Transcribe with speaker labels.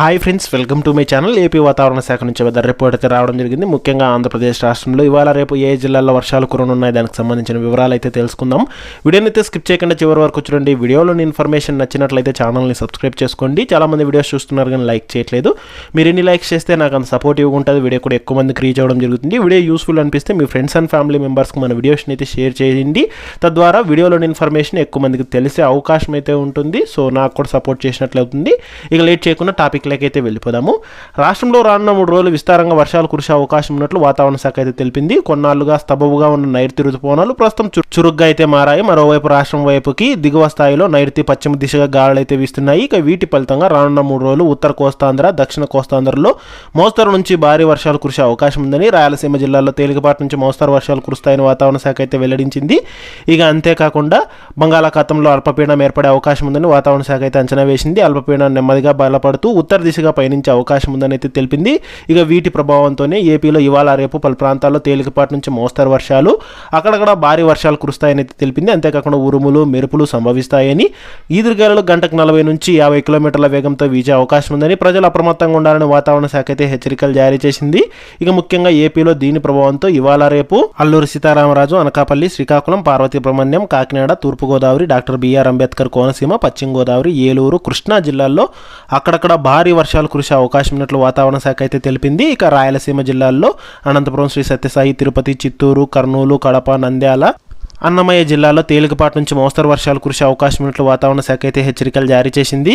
Speaker 1: Hi friends welcome to my channel. AP వాతావరణ శాఖ నుంచి వెదర్ రిపోర్ట్ అయితే రావడం జరిగింది. ముఖ్యంగా ఆంధ్రప్రదేశ్ రాష్ట్రంలో ఇవాళ రేపు ఏ జిల్లాల్లో వర్షాలు కురనున్నాయి దానికి సంబంధించిన వివరాలు అయితే తెలుసుకుందాం. వీడియోని అయితే స్కిప్ చేయకుండా చివరి వరకు చూడండి. వీడియోలోని ఇన్ఫర్మేషన్ నచ్చినట్లయితే ఛానల్ని సబ్స్క్రైబ్ చేసుకోండి. చాలా మంది వీడియోస్ చూస్తున్నారు కానీ లైక్ చేయట్లేదు. మీరు ఎన్ని లైక్స్ చేస్తే నాకు అంత సపోర్టివ్గా ఉంటుంది వీడియో కూడా ఎక్కువ మందికి రీచ్ అవ్వడం జరుగుతుంది. వీడియో యూస్ఫుల్ అనిపిస్తే మీ ఫ్రెండ్స్ అండ్ ఫ్యామిలీ మెంబర్స్కి మన వీడియోస్ని అయితే షేర్ చేయండి. తద్వారా వీడియోలోని ఇన్ఫర్మేషన్ ఎక్కువ మందికి తెలిసే అవకాశం అయితే ఉంటుంది. సో నాకు కూడా సపోర్ట్ చేసినట్లు అవుతుంది ఇక లేట్ చేయకుండా టాపిక్ అయితే వెళ్ళిపోదాము. రాష్ట్రంలో రానున్న మూడు రోజులు విస్తారంగా వర్షాలు కురిసే అవకాశం ఉన్నట్లు వాతావరణ శాఖ అయితే తెలిపింది. కొన్నాళ్ళుగా స్తబవుగా ఉన్న నైరుతి రుతుపవనాలు ప్రస్తుతం చురుగ్గా అయితే మారాయి. మరోవైపు రాష్ట్రం వైపుకి దిగువ స్థాయిలో నైరుతి పశ్చిమ దిశగా గాలులు అయితే వీస్తున్నాయి. ఇక వీటి ఫలితంగా రానున్న మూడు రోజులు ఉత్తర కోస్తాంధ్ర దక్షిణ కోస్తాంధ్రలో మోస్తరు నుంచి భారీ వర్షాలు కురిసే అవకాశం ఉందని రాయలసీమ జిల్లాలో తేలికపాటి నుంచి మోస్తరు వర్షాలు కురుస్తాయని వాతావరణ శాఖ అయితే వెల్లడించింది. ఇక అంతేకాకుండా బంగాళాఖాతంలో అల్పపీడనం ఏర్పడే అవకాశం ఉందని వాతావరణ శాఖ అయితే అంచనా వేసింది. అల్పపీడనం నెమ్మదిగా బలపడుతూ ఉత్తర దిశగా పయనించే అవకాశం ఉందని అయితే తెలిపింది. ఇక వీటి ప్రభావంతోనే ఏపీలో ఇవాళ రేపు పలు ప్రాంతాల్లో తేలికపాటి నుంచి మోస్తరు వర్షాలు అక్కడక్కడ భారీ వర్షాలు కురుస్తాయని అయితే తెలిపింది. అంతేకాకుండా ఉరుములు మెరుపులు సంభవిస్తాయని ఈదురుగాలు గంటకు నలభై నుంచి యాభై కిలోమీటర్ల వేగంతో వీచే అవకాశం ఉందని ప్రజలు అప్రమత్తంగా ఉండాలని వాతావరణ శాఖ అయితే హెచ్చరికలు జారీ చేసింది. ఇక ముఖ్యంగా ఏపీలో దీని ప్రభావంతో ఇవాళ రేపు అల్లూరు సీతారామరాజు అనకాపల్లి శ్రీకాకుళం పార్వతీపురమణ్యం కాకినాడ తూర్పుగోదావరి డాక్టర్ బిఆర్ అంబేద్కర్ కోనసీమ పశ్చిమ గోదావరి ఏలూరు కృష్ణా జిల్లాల్లో అక్కడక్కడ భారీ వర్షాలు కురిసే అవకాశం ఉన్నట్లు వాతావరణ శాఖ అయితే తెలిపింది. ఇక రాయలసీమ జిల్లాల్లో అనంతపురం శ్రీ సత్యసాయి తిరుపతి చిత్తూరు కర్నూలు కడప నంద్యాల అన్నమయ్య జిల్లాలో తేలికపాటి నుంచి మోస్తరు వర్షాలు కురిసే అవకాశం ఉన్నట్లు వాతావరణ శాఖ అయితే హెచ్చరికలు జారీ చేసింది.